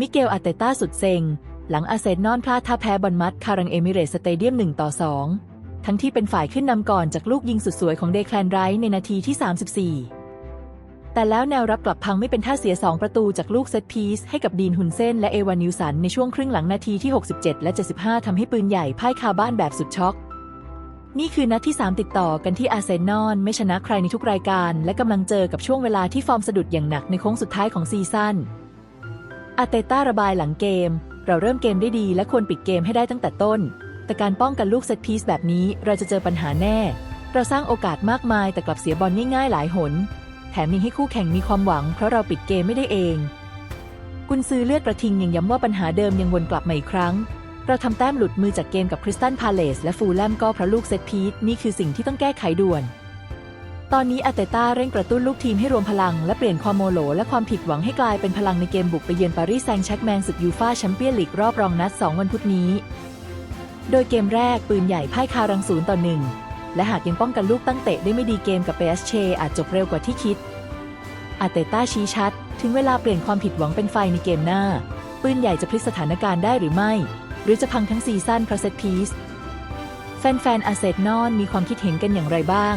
มิเกลอาเตต้าสุดเซ็ง หลังอาเซนนอลพลาดท่าแพ้บอลมัดคารังเอมิเรตสเตเดียม1ต่อ2 ทั้งที่เป็นฝ่ายขึ้นนำก่อนจากลูกยิงสุดสวยของเดแคลนไรท์ในนาทีที่ 34 แต่แล้วแนวรับกลับพังไม่เป็นท่าเสีย 2 ประตูจากลูกเซตพีซให้กับดีนฮุนเซนและเอวานิวสันในช่วงครึ่งหลังนาทีที่ 67 และ 75ทำให้ปืนใหญ่พ่ายคาบ้านแบบสุดช็อกนี่คือนัดที่ 3 ติดต่อกันที่อาร์เซนอลไม่ชนะใครในทุกรายการ และกำลังเจอกับช่วงเวลาที่ฟอร์มสะดุดอย่างหนักในโค้งสุดท้ายของซีซั่น อาเตต้าระบายหลังเกม เราเริ่มเกมได้ดีและควรปิดเกมให้ได้ตั้งแต่ต้น แต่การป้องกันลูกเซตพีซแบบนี้เราจะเจอปัญหาแน่ เราสร้างโอกาสมากมายแต่กลับเสียบอลง่ายๆหลายหน แถมยังให้คู่แข่งมีความหวังเพราะเราปิดเกมไม่ได้เอง กุนซือเลือดกระทิงยังย้ำว่าปัญหาเดิมยังวนกลับมาอีกครั้ง เราทำแต้มหลุดมือจากเกมกับคริสตันพาเลสและฟูลแลมก็เพราะลูกเซตพีซนี่คือสิ่งที่ต้องแก้ไขด่วน ตอนนี้อาเตต้าเร่งกระตุ้นลูกทีมให้รวมพลัง และเปลี่ยนความโมโหและความผิดหวังให้กลายเป็นพลังในเกมบุกไปเยือนปารีสแซงต์แชร์กแมงศึกยูฟ่าแชมเปี้ยนลีกรอบรองนัด 2 วันพุธนี้ โดยเกมแรกปืนใหญ่พ่ายคารังศูนย์ต่อหนึ่งและหากยังป้องกันลูกตั้งเตะได้ไม่ดีเกมกับเปสเชอาจจบเร็วกว่าที่คิด อาเตต้าชี้ชัด ถึงเวลาเปลี่ยนความผิดหวังเป็นไฟในเกมหน้า ปืนใหญ่จะพลิกสถานการณ์ได้หรือไม่ หรือจะพังทั้งซีซั่นเพราะเซตพีซแฟนๆอาเซนอลมีความคิดเห็นกันอย่างไรบ้าง